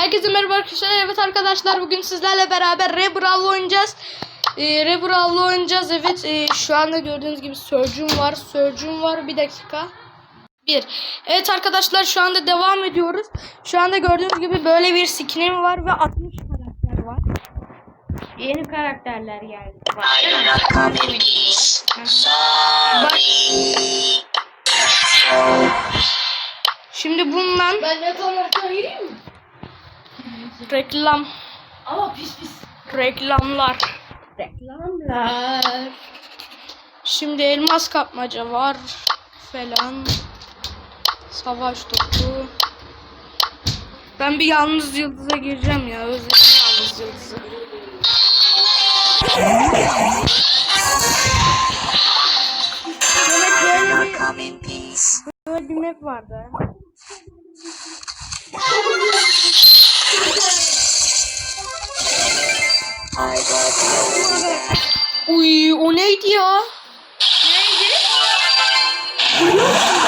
Herkese merhaba arkadaşlar. Evet arkadaşlar bugün sizlerle beraber Rebrawl'la oynayacağız. Ee, Rebrawl'la oynayacağız. Evet e, şu anda gördüğünüz gibi Surgeon var. Surgeon var. Bir dakika. Bir. Evet arkadaşlar şu anda devam ediyoruz. Şu anda gördüğünüz gibi böyle bir skinim var ve 60 karakter var. Yeni karakterler geldi. Bak. Şimdi bundan Ben gireyim mi? Reklam Ama pis pis. reklamlar. Reklamlar. Şimdi elmas kapmaca var falan. Savaş topu. Ben bir yalnız yıldıza gireceğim ya. Özledim yalnız yıldızı. Peace. böyle bir map vardı. Uy o neydi ya? Febra'nın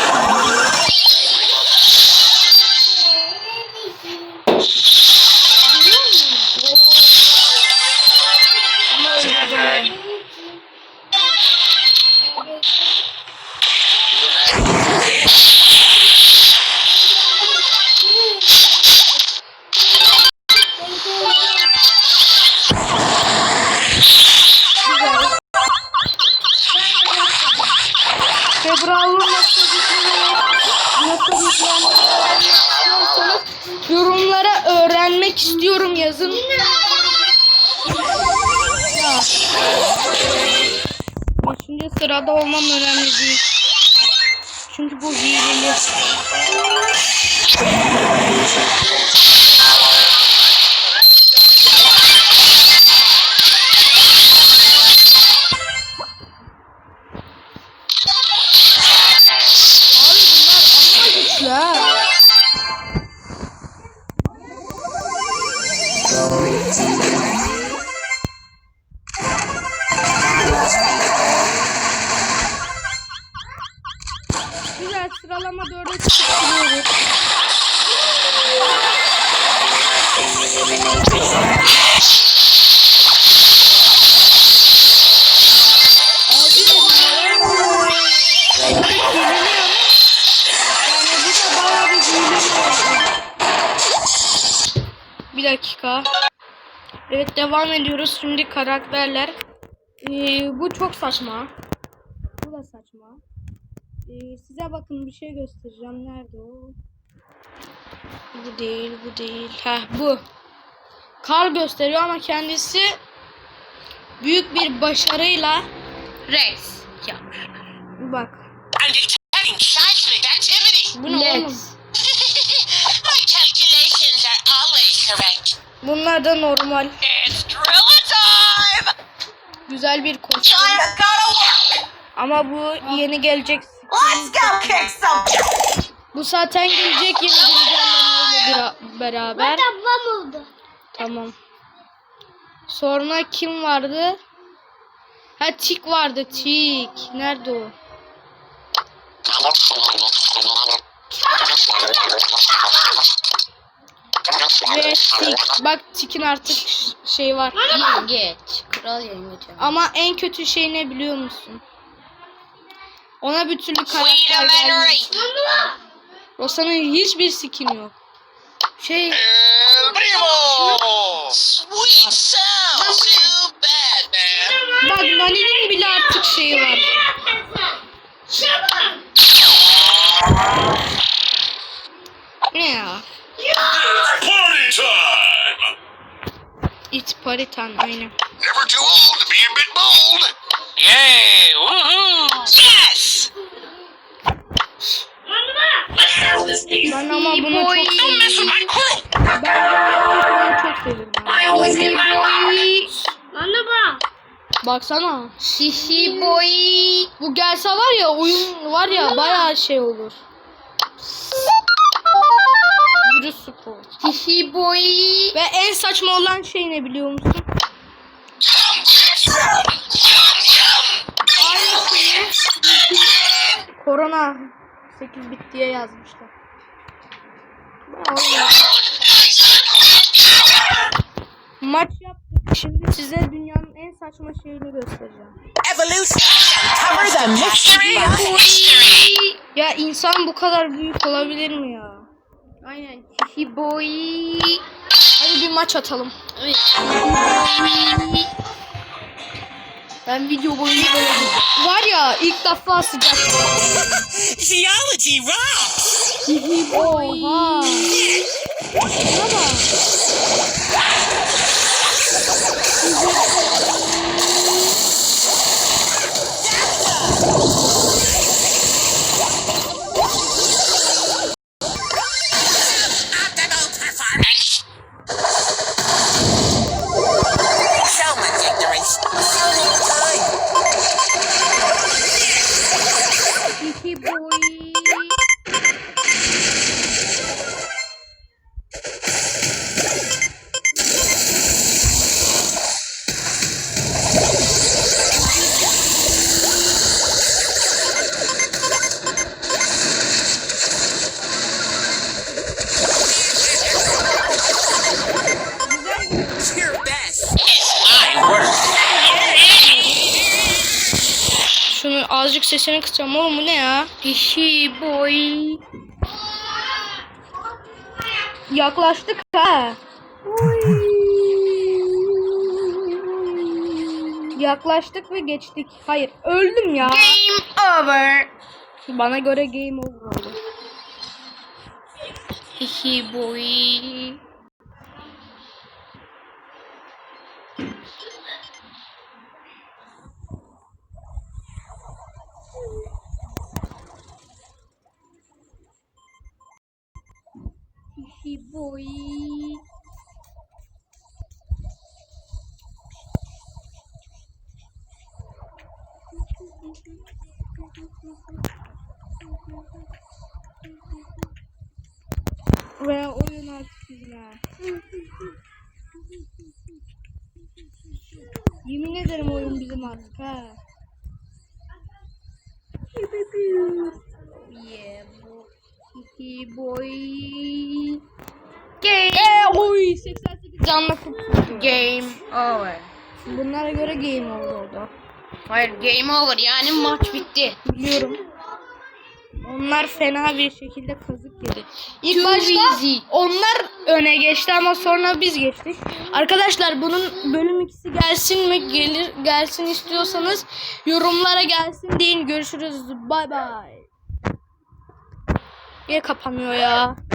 yorumlara öğrenmek istiyorum yazın. Ya. Beşinci sırada olmam önemli değil. Çünkü bu hileli. Bir dakika. Evet devam ediyoruz. Şimdi karakterler. Ee, bu çok saçma. Bu da saçma. Ee, size bakın bir şey göstereceğim. Nerede o? Bu değil, bu değil. Heh bu. Kar gösteriyor ama kendisi büyük bir başarıyla Rex yapmışlar. Bak. Bu ne oğlum? My calculations are always correct. Bunlar da normal. It's drill time. Güzel bir kostüm. Ama bu yeni gelecek. Let's go kick some. Bu zaten gelecek yeni güncellemeyle beraber. Ablam oldu. Tamam. Sonra kim vardı? Ha Tik vardı Tik. Nerede o? Ve Tik. Bak Tik'in artık şey var. Yengeç. Kral yengeç. Ama en kötü şey ne biliyor musun? Ona bir türlü karakter gelmiyor. Rosa'nın hiçbir skin yok. Şey El primo. Sweet sound. Too bad, man. bak Nani'nin bile artık şeyi var. Ne ya? Party time! Aynen. Never too old to be a bit bold. Yay! Woohoo! Yes! Ben ama bunu çok Don't mess with my crew! ben bunu çok seviyorum. I always get my way. Anne bak. Baksana. Şişi boy. Bu gelse var ya oyun var ya bayağı şey olur spor. Hihi boy. Ve en saçma olan şey ne biliyor musun? Aynı şeyi Korona 8 bit diye yazmışlar. Maç yaptık. Şimdi size dünyanın en saçma şeyini göstereceğim. Evolution. Cover the mystery. Ya insan bu kadar büyük olabilir mi ya? Aynen. Hihi boy. Hadi bir maç atalım. Evet. Ben video boyunca böyle gideceğim. Var ya ilk defa sıcak. Geology rocks. Oha. Azıcık sesini kısacağım oğlum bu ne ya? Hihi boy. Yaklaştık ha. Yaklaştık ve geçtik. Hayır öldüm ya. Game over. Bana göre game over oldu. Hihi boy. Hihi boy. Ve oyun bizimle. Yemin ederim oyun bizim artık ha. Yeah, boy. Boy. Game. Eee oy 88 canla kurtuldu. Game over. Bunlara göre game over oldu. Hayır game over yani maç bitti. Biliyorum. Onlar fena bir şekilde kazık yedi. İlk Too başta easy. onlar öne geçti ama sonra biz geçtik. Arkadaşlar bunun bölüm ikisi gelsin mi? Gelir gelsin istiyorsanız yorumlara gelsin deyin. Görüşürüz. Bay bay. Niye kapanıyor ya?